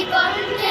Happy birthday.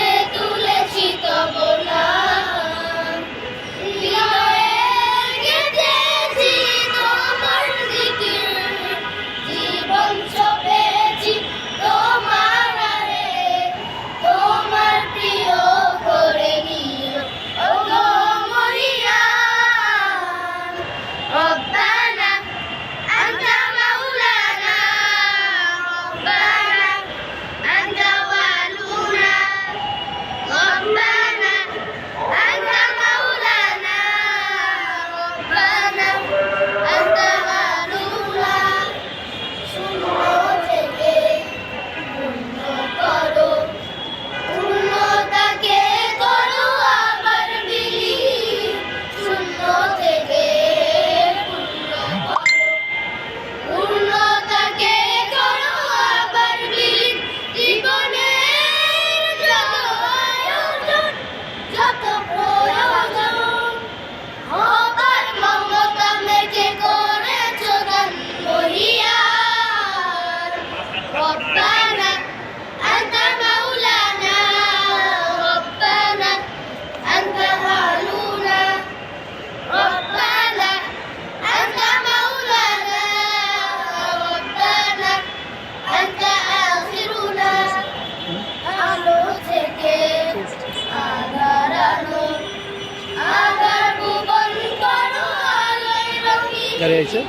গাড়ি আইছে